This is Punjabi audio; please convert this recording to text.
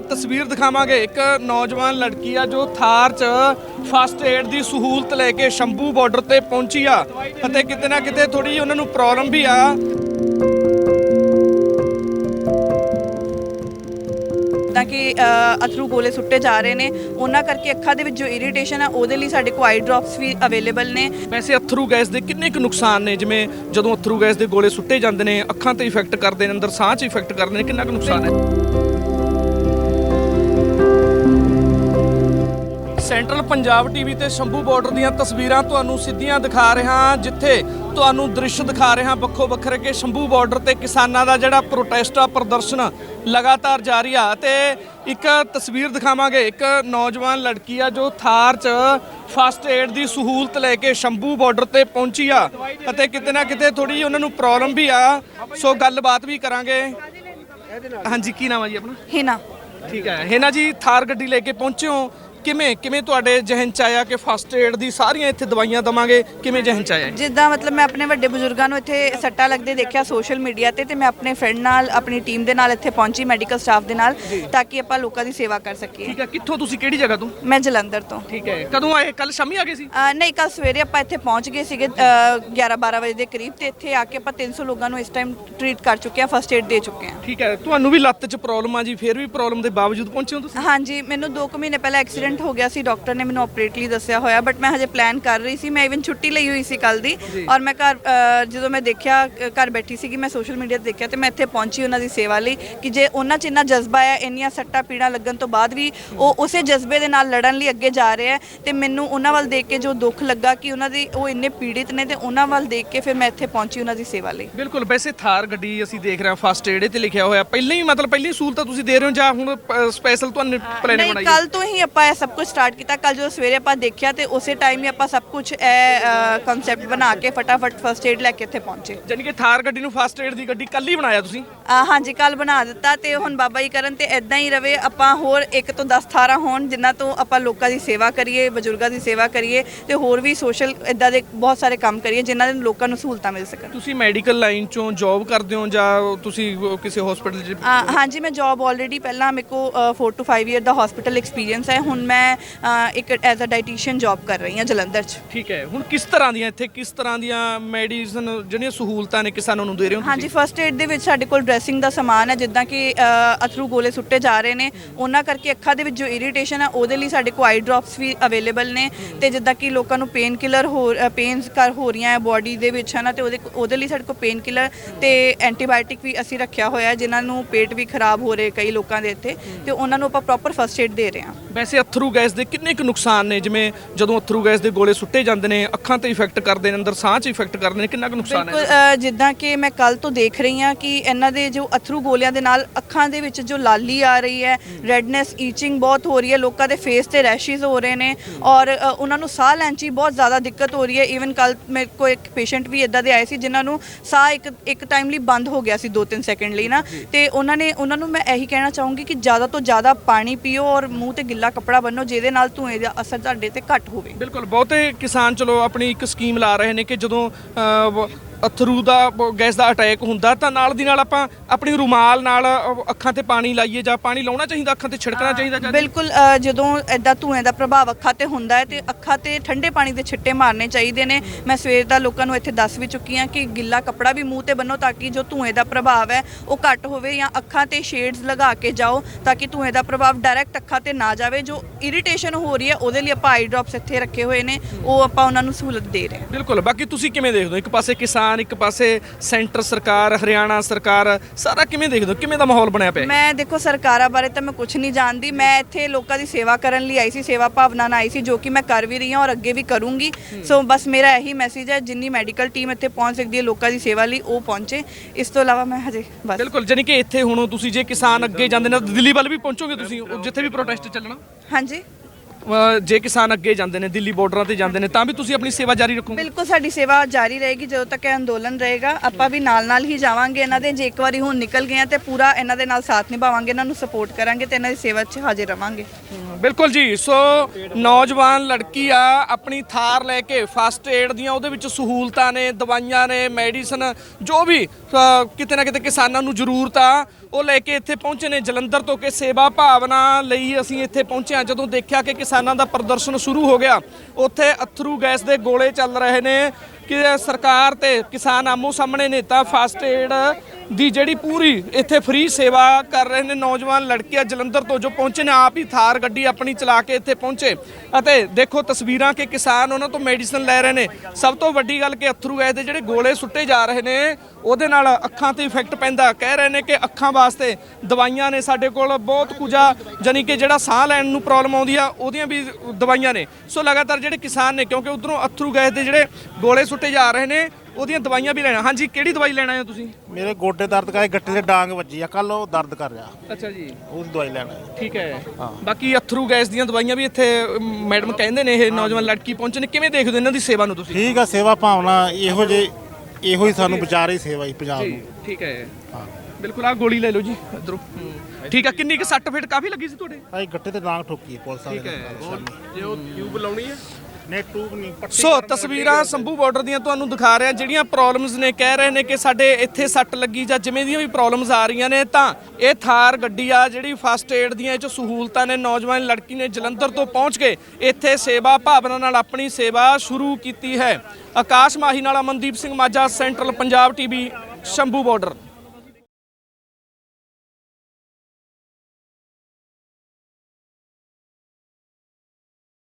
ਤਸਵੀਰ ਦਿਖਾਵਾਂਗੇ। ਇੱਕ ਨੌਜਵਾਨ ਲੜਕੀ ਆ ਜੋ ਥਾਰ 'ਚ ਫਸਟ ਏਡ ਦੀ ਸਹੂਲਤ ਲੈ ਕੇ ਸ਼ੰਭੂ ਬਾਰਡਰ ਤੇ ਪਹੁੰਚੀ ਆ ਅਤੇ ਕਿਤੇ ਨਾ ਕਿਤੇ ਥੋੜੀ ਉਹਨਾਂ ਨੂੰ ਪ੍ਰੋਬਲਮ ਵੀ ਆ। ਤਾਂ ਕਿ ਅਥਰੂ ਗੋਲੇ ਸੁੱਟੇ ਜਾ ਰਹੇ ਨੇ। ਉਹਨਾਂ ਕਰਕੇ ਅੱਖਾਂ ਦੇ ਵਿੱਚ ਜੋ ਇਰੀਟੇਸ਼ਨ ਹੈ ਉਹਦੇ ਲਈ ਸਾਡੇ ਕੋਲ ਆਈ ਡ੍ਰੌਪਸ ਵੀ ਅਵੇਲੇਬਲ ਨੇ। ਵੈਸੇ ਅਥਰੂ ਗੈਸ ਦੇ ਕਿੰਨੇ ਕੁ ਨੁਕਸਾਨ ਨੇ? ਜਿਵੇਂ ਜਦੋਂ ਅਥਰੂ ਗੈਸ ਦੇ ਗੋਲੇ ਸੁੱਟੇ ਜਾਂਦੇ ਨੇ ਅੱਖਾਂ ਤੇ ਇਫੈਕਟ ਕਰਦੇ ਨੇ ਅੰਦਰ ਸਾਹ 'ਚ ਇਫੈਕਟ ਕਰਦੇ ਨੇ ਕਿੰਨਾ ਕੁ ਨੁਕਸਾਨ ਹੈ? ਸੈਂਟਰਲ ਪੰਜਾਬ ਟੀਵੀ ਤੇ ਸ਼ੰਭੂ ਬਾਰਡਰ ਦੀਆਂ ਤਸਵੀਰਾਂ ਤੁਹਾਨੂੰ ਸਿੱਧੀਆਂ ਦਿਖਾ ਰਿਹਾ ਜਿੱਥੇ ਤੁਹਾਨੂੰ ਦ੍ਰਿਸ਼ ਦਿਖਾ ਰਿਹਾ ਵੱਖੋ ਵੱਖਰੇ ਕਿ ਸ਼ੰਭੂ ਬਾਰਡਰ ਤੇ ਕਿਸਾਨਾਂ ਦਾ ਜਿਹੜਾ ਪ੍ਰੋਟੈਸਟ ਆ ਪ੍ਰਦਰਸ਼ਨ ਲਗਾਤਾਰ ਜਾਰੀ ਆ ਤੇ ਇੱਕ ਤਸਵੀਰ ਦਿਖਾਵਾਂਗੇ। ਇੱਕ ਨੌਜਵਾਨ ਲੜਕੀ ਆ ਜੋ ਥਾਰ 'ਚ ਫਸਟ ਏਡ ਦੀ ਸਹੂਲਤ ਲੈ ਕੇ ਸ਼ੰਭੂ ਬਾਰਡਰ ਤੇ ਪਹੁੰਚੀ ਆ ਅਤੇ ਕਿਤੇ ਨਾ ਕਿਤੇ ਥੋੜੀ ਉਹਨਾਂ ਨੂੰ ਪ੍ਰੋਬਲਮ ਵੀ ਆ। ਸੋ ਗੱਲਬਾਤ ਵੀ ਕਰਾਂਗੇ। ਹਾਂਜੀ ਕੀ ਨਾਮ ਆ ਜੀ ਆਪਣਾ? ਹਿਨਾ। ਠੀਕ ਹੈ ਹੈਨਾ ਜੀ ਥਾਰ ਗੱਡੀ ਲੈ ਕੇ ਪਹੁੰਚੇ ਹੋ। ਕਿਵੇਂ ਕਿਵੇਂ ਤੁਹਾਡੇ ਜ਼ਿਹਨ ਚ ਆਇਆ ਕਿ ਫਸਟ ਏਡ ਦੀ ਸਾਰੀਆਂ ਇੱਥੇ ਦਵਾਈਆਂ ਦਵਾਂਗੇ? ਕਿਵੇਂ ਜ਼ਿਹਨ ਚ ਆਇਆ ਜਿੱਦਾਂ ਮਤਲਬ ਮੈਂ ਆਪਣੇ ਵੱਡੇ ਬਜ਼ੁਰਗਾਂ ਨੂੰ ਇੱਥੇ ਸੱਟਾ ਲੱਗਦੇ ਦੇਖਿਆ ਸੋਸ਼ਲ ਮੀਡੀਆ ਤੇ ਤੇ ਮੈਂ ਆਪਣੇ ਫਰੈਂਡ ਨਾਲ ਆਪਣੀ ਟੀਮ ਦੇ ਨਾਲ ਇੱਥੇ ਪਹੁੰਚੀ ਮੈਡੀਕਲ ਸਟਾਫ ਦੇ ਨਾਲ ਤਾਂ ਕਿ ਆਪਾਂ ਲੋਕਾਂ ਦੀ ਸੇਵਾ ਕਰ ਸਕੀਏ। ਠੀਕ ਹੈ ਕਿੱਥੋਂ ਤੁਸੀਂ ਕਿਹੜੀ ਜਗ੍ਹਾ ਤੋਂ? ਮੈਂ ਜਲੰਧਰ ਤੋਂ। ਠੀਕ ਹੈ ਕਦੋਂ ਆਏ? ਕੱਲ ਸ਼ਾਮੀ ਆ ਗਏ ਸੀ? ਅ, ਨਹੀਂ ਕੱਲ ਸਵੇਰੇ ਆਪਾਂ ਇੱਥੇ ਪਹੁੰਚ ਗਏ ਸੀਗੇ 11 12 ਵਜੇ ਦੇ ਕਰੀਬ ਤੇ ਇੱਥੇ ਆ ਕੇ ਆਪਾਂ 300 ਲੋਕਾਂ ਨੂੰ ਇਸ ਟਾਈਮ ਟ੍ਰੀਟ ਕਰ ਚੁੱਕੇ ਹਾਂ ਫਸਟ ਏਡ ਦੇ ਚੁੱਕੇ ਹਾਂ। ਠੀਕ ਹੈ ਤੁਹਾਨੂੰ ਵੀ ਲੱਤ 'ਚ ਪ੍ਰੋਬਲਮ ਆ ਜੀ ਫਿਰ ਵੀ ਪ੍ਰੋਬਲਮ ਦੇ ਬਾਵਜੂਦ ਪਹੁੰਚੇ ਹੋ ਤੁਸੀਂ? ਹਾਂਜੀ ਮੈਨੂੰ 2 ਕੁ ਮਹੀਨੇ ਪਹਿਲਾਂ ਐਕਸੀਡੈਂਟ ਹੋ ਗਿਆ ਸੀ ਡਾਕਟਰ ਨੇ ਮੈਨੂੰ ਆਪਰੇਟ ਲਈ ਦੱਸਿਆ ਹੋਇਆ ਬਟ ਮੈਂ ਹਜੇ ਪਲਾਨ ਕਰ ਰਹੀ ਸੀ ਮੈਂ ਇਵਨ ਛੁੱਟੀ ਲਈ ਹੋਈ ਸੀ ਕੱਲ ਦੀ ਔਰ ਮੈਂ ਘਰ ਅ, ਜਦੋਂ ਮੈਂ ਦੇਖਿਆ ਅ, ਘਰ ਬੈਠੀ ਸੀ ਕਿ ਮੈਂ ਸੋਸ਼ਲ ਮੀਡੀਆ ਤੇ ਦੇਖਿਆ ਤੇ ਮੈਂ ਇੱਥੇ ਪਹੁੰਚੀ ਉਹਨਾਂ ਦੀ ਸੇਵਾ ਲਈ ਕਿ ਜੇ ਉਹਨਾਂ 'ਚ ਇੰਨਾ ਜਜ਼ਬਾ ਹੈ ਇੰਨੀਆਂ ਸੱਟਾਂ ਪੀੜਾਂ ਲੱਗਣ ਤੋਂ ਬਾਅਦ ਵੀ ਉਹ ਉਸੇ ਜਜ਼ਬੇ ਦੇ ਨਾਲ ਲੜਨ ਲਈ ਅੱਗੇ ਜਾ ਰਹੇ ਹੈ ਤੇ ਮੈਨੂੰ ਉਹਨਾਂ ਵੱਲ ਦੇਖ ਕੇ ਜੋ ਦੁੱਖ ਲੱਗਾ ਕਿ ਉਹਨਾਂ ਦੀ ਉਹ ਇੰਨੇ ਪੀੜਿਤ ਨੇ ਤੇ ਉਹਨਾਂ ਵੱਲ ਦੇਖ ਕੇ ਫਿਰ ਮੈਂ ਇੱਥੇ ਪਹੁੰਚੀ ਉਹਨਾਂ ਦੀ ਸੇਵਾ ਲਈ। ਬਿਲਕੁਲ ਵੈਸੇ ਥਾਰ ਗੱਡੀ ਅਸੀਂ ਦੇਖ ਰਹੇ ਹਾਂ ਫਸਟ ਏਡ ਤੇ ਲਿਖਿਆ ਹੋਇਆ। ਪਹਿਲਾਂ ਹੀ ਮਤਲਬ ਪਹਿਲੀ ਸਹੂਲਤ ਤੁਸੀਂ ਦੇ ਰਹੇ ਹੋ ਜਾਂ ਹੁਣ ਸਪੈਸ਼ਲ ਤੁਹਾਨੂੰ ਪਲਾਨ ਨਹੀਂ ਬਣਾਈ ਕੱਲ ਤੋਂ ਹੀ ਆਪਾਂ ਇਹ ਸਭ ਕੁਝ ਸਟਾਰਟ ਕੀਤਾ। ਕੱਲ ਜਦੋਂ ਸਵੇਰੇ ਆਪਾਂ ਦੇਖਿਆ ਤੇ ਉਸੇ ਟਾਈਮ ਹੀ ਆਪਾਂ ਸਭ ਕੁਝ ਇਹ ਕਨਸੈਪਟ ਬਣਾ ਕੇ ਫਟਾਫਟ ਫਰਸਟ ਏਡ ਲੈ ਕੇ ਇੱਥੇ ਪਹੁੰਚੇ। ਜਾਨੀ ਕਿ ਥਾਰ ਗੱਡੀ ਨੂੰ ਫਸਟ ਏਡ ਦੀ ਗੱਡੀ ਕੱਲ ਹੀ ਬਣਾਇਆ ਤੁਸੀਂ? ਹਾਂਜੀ ਕੱਲ ਬਣਾ ਦਿੱਤਾ ਤੇ ਹੁਣ ਬਾਬਾ ਜੀ ਕਰਨ ਤੇ ਇਦਾਂ ਹੀ ਰਵੇ ਆਪਾਂ ਹੋਰ ਇੱਕ ਤੋਂ 10 18 ਹੋਣ ਜਿਨ੍ਹਾਂ ਤੋਂ ਆਪਾਂ ਲੋਕਾਂ ਦੀ ਸੇਵਾ ਕਰੀਏ ਬਜ਼ੁਰਗਾਂ ਦੀ ਸੇਵਾ ਕਰੀਏ ਤੇ ਹੋਰ ਵੀ ਸੋਸ਼ਲ ਇਦਾਂ ਦੇ ਬਹੁਤ ਸਾਰੇ ਕੰਮ ਕਰੀਏ ਜਿਨ੍ਹਾਂ ਦੇ ਲੋਕਾਂ ਨੂੰ ਸਹੂਲਤਾਂ ਮਿਲ ਸਕਣ। ਤੁਸੀਂ ਮੈਡੀਕਲ ਲਾਈਨ ਚੋਂ ਜੌਬ ਕਰਦੇ ਹੋ ਜਾਂ ਤੁਸੀਂ ਕਿਸੇ ਹਸਪੀਟਲ 'ਚ ਹਾਂਜੀ ਮੈਂ ਜੌਬ ਆਲਰੇਡੀ ਪਹਿਲਾਂ ਮੇਰੇ ਕੋ 4 ਟੂ 5 ਇਅਰ ਦਾ ਹਸਪੀਟਲ ਐਕਸਪੀਰੀਅੰਸ ਹੈ। ਹੁਣ ਮੈਂ ਅ, ਇੱਕ ਐਜ਼ ਅ ਡਾਈਟੀਸ਼ੀਅਨ ਜੌਬ ਕਰ ਰਹੀ ਹਾਂ ਜਲੰਧਰ 'ਚ। ਠੀਕ ਹੈ ਹੁਣ ਕਿਸ ਤਰ੍ਹਾਂ ਦੀਆਂ ਇੱਥੇ ਕਿਸ ਤਰ੍ਹਾਂ ਦੀਆਂ ਮੈਡੀਸਨ ਜਿਹੜੀਆਂ ਸਹੂਲਤਾਂ ਨੇ ਕਿਸਾਨਾਂ ਨੂੰ ਦੇ ਰਹੇ ਹੋ ਹਾਂਜੀ ਫਰਸਟ ਏਡ ਦੇ ਵਿੱਚ ਸਾਡੇ ਕੋਲ ਡਰੈਸਿੰਗ ਦਾ ਸਮਾਨ ਹੈ ਜਿੱਦਾਂ ਕਿ ਅ, ਅਥਰੂ ਗੋਲੇ ਸੁੱਟੇ ਜਾ ਰਹੇ ਨੇ। ਉਹਨਾਂ ਕਰਕੇ ਅੱਖਾਂ ਦੇ ਵਿੱਚ ਜੋ ਇਰੀਟੇਸ਼ਨ ਹੈ ਉਹਦੇ ਲਈ ਸਾਡੇ ਕੋਲ ਆਈ ਡ੍ਰੌਪਸ ਵੀ ਅਵੇਲੇਬਲ ਨੇ। ਤੇ ਜਿੱਦਾਂ ਕਿ ਲੋਕਾਂ ਨੂੰ ਪੇਨ ਕਿਲਰ ਹੋ ਪੇਨਸ ਕਰ ਹੋ ਰਹੀਆਂ ਹੈ ਬੋਡੀ ਦੇ ਵਿੱਚ ਹੈ ਨਾ? ਤੇ ਉਹਦੇ ਉਹਦੇ ਲਈ ਸਾਡੇ ਕੋਲ ਪੇਨ ਕਿਲਰ ਤੇ ਐਂਟੀਬਾਇਓਟਿਕ ਵੀ ਅਸੀਂ ਰੱਖਿਆ ਹੋਇਆ ਹੈ ਜਿਨ੍ਹਾਂ ਨੂੰ ਪੇਟ ਵੀ ਖਰਾਬ ਹੋ ਰਹੇ ਕਈ ਲੋਕਾਂ ਦੇ ਇੱਥੇ। ਤੇ ਉਹਨਾਂ ਨੂੰ ਆਪਾਂ ਪ੍ਰੋਪਰ ਫਰਸਟ ਏਡ ਦੇ ਰਹੇ ਹਾਂ। ਵੈਸੇ ਅਥਰੂ ਗੈਸ ਦੇ ਕਿੰਨੇ ਕੁ ਨੁਕਸਾਨ ਨੇ? ਜਿਵੇਂ ਜਦੋਂ ਅਥਰੂ ਗੈਸ ਦੇ ਗੋਲੇ ਸੁੱਟੇ ਜਾਂਦੇ ਨੇ, ਅੱਖਾਂ ਤੇ ਇਫੈਕਟ ਕਰਦੇ ਨੇ, ਅੰਦਰ ਸਾਹ 'ਚ ਇਫੈਕਟ ਕਰਦੇ ਨੇ, ਕਿੰਨਾ ਕੁ ਨੁਕਸਾਨ ਹੈ? ਜਿੱਦਾਂ ਕਿ ਮੈਂ ਕੱਲ ਤੋਂ ਦੇਖ ਰਹੀ ਹਾਂ ਕਿ ਇਹਨਾਂ ਦੇ ਜੋ ਅਥਰੂ ਗੋਲਿਆਂ ਦੇ ਨਾਲ ਅੱਖਾਂ ਦੇ ਵਿੱਚ ਜੋ ਲਾਲੀ ਆ ਰਹੀ ਹੈ ਰੈਡਨੈਸ ਈਚਿੰਗ ਬਹੁਤ ਹੋ ਰਹੀ ਹੈ, ਲੋਕਾਂ ਦੇ ਫੇਸ ਤੇ ਰੈਸ਼ਿਸ ਹੋ ਰਹੇ ਨੇ ਔਰ ਉਹਨਾਂ ਨੂੰ ਸਾਹ ਲੈਣ 'ਚ ਹੀ ਬਹੁਤ ਜ਼ਿਆਦਾ ਦਿੱਕਤ ਹੋ ਰਹੀ ਹੈ। ਈਵਨ ਕੱਲ ਮੇਰੇ ਕੋਲ ਇੱਕ ਪੇਸ਼ੈਂਟ ਵੀ ਇਦਾਂ ਦੇ ਆਏ ਸੀ ਜਿਨ੍ਹਾਂ ਨੂੰ ਸਾਹ ਇੱਕ ਇੱਕ ਟਾਈਮ ਲਈ ਬੰਦ ਹੋ ਗਿਆ ਸੀ 2-3 ਸੈਕਿੰਡ ਲਈ ਨਾ। ਤੇ ਉਹਨਾਂ ਨੇ, ਉਹਨਾਂ ਨੂੰ ਮੈਂ ਇਹੀ ਕਹਿਣਾ ਚਾਹੂੰਗੀ ਕਿ ਜ਼ਿਆਦਾ ਤੋਂ ਜ਼ਿਆਦਾ ਪਾਣੀ ਪੀਓ ਔਰ ਮੂੰਹ ਤੇ ਗਿੱਲਾ ਕੱਪੜਾ ਬੰਨੋ ਜਿਹਦੇ ਨਾਲ ਧੂਏ ਦਾ ਅਸਰ ਤੁਹਾਡੇ ਤੇ ਘੱਟ ਹੋਵੇ। ਬਿਲਕੁਲ ਬਹੁਤੇ ਕਿਸਾਨ ਚਲੋ ਆਪਣੀ ਇੱਕ ਸਕੀਮ ਲਾ ਰਹੇ ਨੇ ਕਿ ਜਦੋਂ ਅਹ, ਅਥਰੂ ਦਾ ਗੈਸ ਦਾ ਅਟੈਕ ਹੁੰਦਾ ਤਾਂ ਨਾਲ ਦੀ ਨਾਲ ਆਪਾਂ ਆਪਣੀ ਰੁਮਾਲ ਨਾਲ ਅੱਖਾਂ ਤੇ ਪਾਣੀ ਲਾਈਏ ਜਾਂ ਪਾਣੀ ਲਾਉਣਾ ਚਾਹੀਦਾ ਅੱਖਾਂ ਤੇ ਛਿੜਕਣਾ ਚਾਹੀਦਾ ਜਾਂ ਬਿਲਕੁਲ ਅ, ਜਦੋਂ ਐਦਾਂ ਧੂਏ ਦਾ ਪ੍ਰਭਾਵ ਅੱਖਾਂ ਤੇ ਹੁੰਦਾ ਹੈ ਤੇ ਅੱਖਾਂ ਤੇ ਠੰਡੇ ਪਾਣੀ ਦੇ ਛਿੱਟੇ ਮਾਰਨੇ ਚਾਹੀਦੇ ਨੇ। ਮੈਂ ਸਵੇਰ ਦਾ ਲੋਕਾਂ ਨੂੰ ਇੱਥੇ ਦੱਸ ਵੀ ਚੁੱਕੀ ਹਾਂ ਕਿ ਗਿੱਲਾ ਕੱਪੜਾ ਵੀ ਮੂੰਹ ਤੇ ਬੰਨੋ ਤਾਂ ਕਿ ਜੋ ਧੂਏ ਦਾ ਪ੍ਰਭਾਵ ਹੈ ਉਹ ਘੱਟ ਹੋਵੇ ਜਾਂ ਅੱਖਾਂ ਤੇ ਸ਼ੇਡਸ ਲਗਾ ਕੇ ਜਾਓ ਤਾਂ ਕਿ ਧੂਏ ਦਾ ਪ੍ਰਭਾਵ ਡਾਇਰੈਕਟ ਅੱਖਾਂ ਤੇ ਨਾ ਜਾਵੇ। ਜੋ ਇਰੀਟੇਸ਼ਨ ਹੋ ਰਹੀ ਹੈ ਉਹਦੇ ਲਈ ਆਪਾਂ ਆਈ ਡ੍ਰੌਪਸ ਇੱਥੇ ਰੱਖੇ ਹੋਏ ਨੇ। ਉਹ ਆਪਾਂ ਉਹਨਾਂ ਨੂੰ ਸਹੂਲਤ ਦੇ ਰਹੇ ਹਾਂ। ਬਿਲਕੁਲ ਬਾਕੀ ਤੁਸੀਂ ਕਿਵੇਂ ਦੇਖਦੇ ਹੋ? ਇੱਕ ਪਾਸੇ ਕਿਸਾਨ ਇੱਕ ਪਾਸੇ ਸੈਂਟਰ ਸਰਕਾਰ ਹਰਿਆਣਾ ਸਰਕਾਰ ਸਾਰਾ ਕਿਵੇਂ ਦੇਖਦੇ ਹੋ? ਕਿਵੇਂ ਦਾ ਮਾਹੌਲ ਬਣਿਆ ਪਿਆ ਹੈ? ਮੈਂ ਦੇਖੋ ਸਰਕਾਰਾਂ ਬਾਰੇ ਤਾਂ ਮੈਂ ਕੁਝ ਨਹੀਂ ਜਾਣਦੀ। ਮੈਂ ਇੱਥੇ ਲੋਕਾਂ ਦੀ ਸੇਵਾ ਕਰਨ ਲਈ ਆਈ ਸੀ ਸੇਵਾ ਭਾਵਨਾ ਨਾਲ ਆਈ ਸੀ ਜੋ ਕਿ ਮੈਂ ਕਰ ਵੀ ਰਹੀ ਹਾਂ ਔਰ ਅੱਗੇ ਵੀ ਕਰੂੰਗੀ। ਸੋ ਬਸ ਮੇਰਾ ਇਹੀ ਮੈਸੇਜ ਹੈ ਜਿੰਨੀ ਮੈਡੀਕਲ ਟੀਮ ਇੱਥੇ ਪਹੁੰਚ ਸਕਦੀ ਹੈ ਲੋਕਾਂ ਦੀ ਸੇਵਾ ਲਈ ਉਹ ਪਹੁੰਚੇ। ਇਸ ਤੋਂ ਇਲਾਵਾ ਮੈਂ ਹਜੇ ਬਸ ਬਿਲਕੁਲ ਜਾਨੀ ਕਿ ਇੱਥੇ ਹੁਣ ਤੁਸੀਂ ਜੇ ਕਿਸਾਨ ਅੱਗੇ ਜਾਂਦੇ ਨੇ ਤਾਂ ਦਿੱਲੀ ਵੱਲ ਵੀ ਪਹੁੰਚੋਗੇ ਤੁਸੀਂ ਉਹ ਜਿੱਥੇ ਵੀ ਪ੍ਰੋਟੈਸਟ ਚੱਲਣਾ? ਹਾਂਜੀ। ਜੇ ਕਿਸਾਨ ਅੱਗੇ ਜਾਂਦੇ ਨੇ ਦਿੱਲੀ ਬਾਰਡਰਾਂ ਤੇ ਜਾਂਦੇ ਨੇ ਤਾਂ ਵੀ ਤੁਸੀਂ ਆਪਣੀ ਸੇਵਾ ਜਾਰੀ ਰੱਖੋਗੇ? ਬਿਲਕੁਲ ਸਾਡੀ ਸੇਵਾ ਜਾਰੀ ਰਹੇਗੀ ਜਦੋਂ ਤੱਕ ਇਹ ਅੰਦੋਲਨ ਰਹੇਗਾ। ਆਪਾਂ ਵੀ ਨਾਲ ਨਾਲ ਹੀ ਜਾਵਾਂਗੇ ਇਹਨਾਂ ਦੇ ਜੇ ਇੱਕ ਵਾਰੀ ਹੁਣ ਨਿਕਲ ਗਏ ਆ ਤੇ ਪੂਰਾ ਇਹਨਾਂ ਦੇ ਨਾਲ ਸਾਥ ਨਿਭਾਵਾਂਗੇ ਇਹਨਾਂ ਨੂੰ ਸਪੋਰਟ ਕਰਾਂਗੇ ਤੇ ਇਹਨਾਂ ਦੀ ਸੇਵਾ 'ਚ ਹਾਜ਼ਰ ਰਵਾਂਗੇ। ਬਿਲਕੁਲ ਜੀ। ਸੋ ਨੌਜਵਾਨ ਲੜਕੀ ਆ ਆਪਣੀ ਥਾਰ ਲੈ ਕੇ ਫਸਟ ਏਡ ਦੀਆਂ ਉਹਦੇ ਵਿੱਚ ਸਹੂਲਤਾਂ ਨੇ ਦਵਾਈਆਂ ਨੇ ਮੈਡੀਸਨ ਜੋ ਵੀ ਅ, ਕਿਤੇ ਨਾ ਕਿਤੇ ਕਿਸਾਨਾਂ ਨੂੰ ਜ਼ਰੂਰਤ ਆ ਉਹ ਲੈ ਕੇ ਇੱਥੇ ਪਹੁੰਚੇ ਨੇ। ਜਲੰਧਰ ਤੋਂ ਕਿ ਸੇਵਾ ਭਾਵਨਾ ਲਈ ਅਸੀਂ ਇੱਥੇ ਪਹੁੰਚੇ ਹਾਂ ਜਦੋਂ ਦੇਖਿਆ ਕਿ ਕਿਸਾਨਾਂ ਕਿਸਾਨਾਂ ਦਾ ਪ੍ਰਦਰਸ਼ਨ ਸ਼ੁਰੂ ਹੋ ਗਿਆ। ਉੱਥੇ ਅਥਰੂ ਗੈਸ ਦੇ ਗੋਲੇ ਚੱਲ ਰਹੇ ਨੇ ਕਿ ਸਰਕਾਰ ਤੇ ਕਿਸਾਨ ਆਮੋ ਸਾਹਮਣੇ ਨੇ ਤਾਂ ਫਸਟ ਏਡ ਦੀ ਜਿਹੜੀ ਪੂਰੀ ਇੱਥੇ ਫ੍ਰੀ ਸੇਵਾ ਕਰ ਰਹੇ ਨੇ ਨੌਜਵਾਨ ਲੜਕੀਆਂ ਜਲੰਧਰ ਤੋਂ ਜੋ ਪਹੁੰਚੇ ਨੇ, ਆਪ ਹੀ ਥਾਰ ਗੱਡੀ ਆਪਣੀ ਚਲਾ ਕੇ ਇੱਥੇ ਪਹੁੰਚੇ। ਅਤੇ ਦੇਖੋ ਤਸਵੀਰਾਂ ਕਿ ਕਿਸਾਨ ਉਹਨਾਂ ਤੋਂ ਮੈਡੀਸਨ ਲੈ ਰਹੇ ਨੇ। ਸਭ ਤੋਂ ਵੱਡੀ ਗੱਲ ਕਿ ਅਥਰੂ ਗੈਸ ਦੇ ਜਿਹੜੇ ਗੋਲੇ ਸੁੱਟੇ ਜਾ ਰਹੇ ਨੇ, ਉਹਦੇ ਨਾਲ ਅੱਖਾਂ ਤੇ ਇਫੈਕਟ ਪੈਂਦਾ। ਕਹਿ ਰਹੇ ਨੇ ਕਿ ਅੱਖਾਂ ਵਾਸਤੇ ਦਵਾਈਆਂ ਨੇ ਸਾਡੇ ਕੋਲ। ਬਹੁਤ ਕੁਝ ਆ ਜਾਨੀ ਕਿ ਜਿਹੜਾ ਸਾਹ ਲੈਣ ਨੂੰ ਪ੍ਰੋਬਲਮ ਆਉਂਦੀ ਆ, ਉਹਦੀਆਂ ਵੀ ਦਵਾਈਆਂ ਨੇ। ਸੋ ਲਗਾਤਾਰ ਜਿਹੜੇ ਕਿਸਾਨ ਨੇ, ਕਿਉਂਕਿ ਉਧਰੋਂ ਅਥਰੂ ਗੈਸ ਦੇ ਜਿਹੜੇ ਗੋਲੇ ਸੁੱਟੇ ਜਾ ਰਹੇ ਨੇ ਉਹਦੀਆਂ ਦਵਾਈਆਂ ਵੀ ਲੈਣਾ। ਹਾਂਜੀ ਕਿਹੜੀ ਦਵਾਈ ਲੈਣਾ ਹੈ ਤੁਸੀਂ? ਮੇਰੇ ਗੋਡੇ ਦਰਦ ਕਰੇ ਗੱਟੇ ਦੇ ਡਾਂਗ ਵੱਜੀ ਆ ਕੱਲ ਉਹ ਦਰਦ ਕਰ ਰਿਹਾ। ਅੱਛਾ ਜੀ। ਉਹਦੀ ਦਵਾਈ ਲੈਣਾ ਹੈ। ਠੀਕ ਹੈ। ਬਾਕੀ ਅਥਰੂ ਗੈਸ ਦੀਆਂ ਦਵਾਈਆਂ ਵੀ ਇੱਥੇ ਮੈਡਮ ਕਹਿੰਦੇ ਨੇ ਇਹ ਨੌਜਵਾਨ ਲੜਕੀ ਪਹੁੰਚੇ ਨੇ। ਕਿਵੇਂ ਦੇਖਦੇ ਹੋ ਇਹਨਾਂ ਦੀ ਸੇਵਾ ਨੂੰ ਤੁਸੀਂ? ਠੀਕ ਆ ਸੇਵਾ ਭਾਵਨਾ ਇਹੋ ਜੇ ਇਹੋ ਹੀ ਸਾਨੂੰ ਬਚਾ ਰਹੀ ਸੇਵਾ ਹੀ ਪੰਜਾਬ ਜੀ ਨੂੰ। ਠੀਕ ਹੈ। ਹਾਂ। ਬਿਲਕੁਲ ਆ ਗੋਲੀ ਲੈ ਲਓ ਜੀ ਇਧਰੋਂ। ਠੀਕ ਹੈ ਕਿੰਨੀ ਕੁ ਸੱਟ ਫੇਟ ਕਾਫੀ ਲੱਗੀ ਸੀ ਤੁਹਾਡੇ? ਭਾਈ ਗੱਟੇ ਤੇ ਡਾਂਗ ਠੋਕੀ ਹੈ ਪੁਲਿਸ ਵਾਲੇ ਠੀਕ ਹੈ। ਨੇ ਸ਼ਾਮੀ। ਜੇ ਉਹ ਟਿਊਬ ਲਾਉਣੀ ਹੈ? ਨੇ ਟੂਬ ਨਹੀਂ ਪੱਟੀ ਸੋ ਤਸਵੀਰਾਂ ਸੰਭੂ ਬਾਰਡਰ ਦੀਆਂ ਤੁਹਾਨੂੰ ਦਿਖਾ ਰਿਹਾ ਜਿਹੜੀਆਂ ਪ੍ਰੋਬਲਮਸ ਨੇ ਕਹਿ ਰਹੇ ਨੇ ਕਿ ਸਾਡੇ ਇੱਥੇ ਸੱਟ ਲੱਗੀ ਜਾਂ ਜਿਵੇਂ ਦੀਆਂ ਵੀ ਪ੍ਰੋਬਲਮਸ ਆ ਰਹੀਆਂ ਨੇ ਤਾਂ ਇਹ ਥਾਰ ਗੱਡੀ ਆ ਜਿਹੜੀ ਫਸਟ ਏਡ ਦੀਆਂ ਇਹ ਚ ਸਹੂਲਤਾਂ ਨੇ ਨੌਜਵਾਨ ਲੜਕੀ ਨੇ ਜਲੰਧਰ ਤੋਂ ਪਹੁੰਚ ਕੇ ਇੱਥੇ ਸੇਵਾ ਭਾਵਨਾ ਨਾਲ ਆਪਣੀ ਸੇਵਾ ਸ਼ੁਰੂ ਕੀਤੀ ਹੈ। ਆਕਾਸ਼ ਮਾਹੀ ਨਾਲ Amandeep Singh Majha central Punjab TV Shambhu border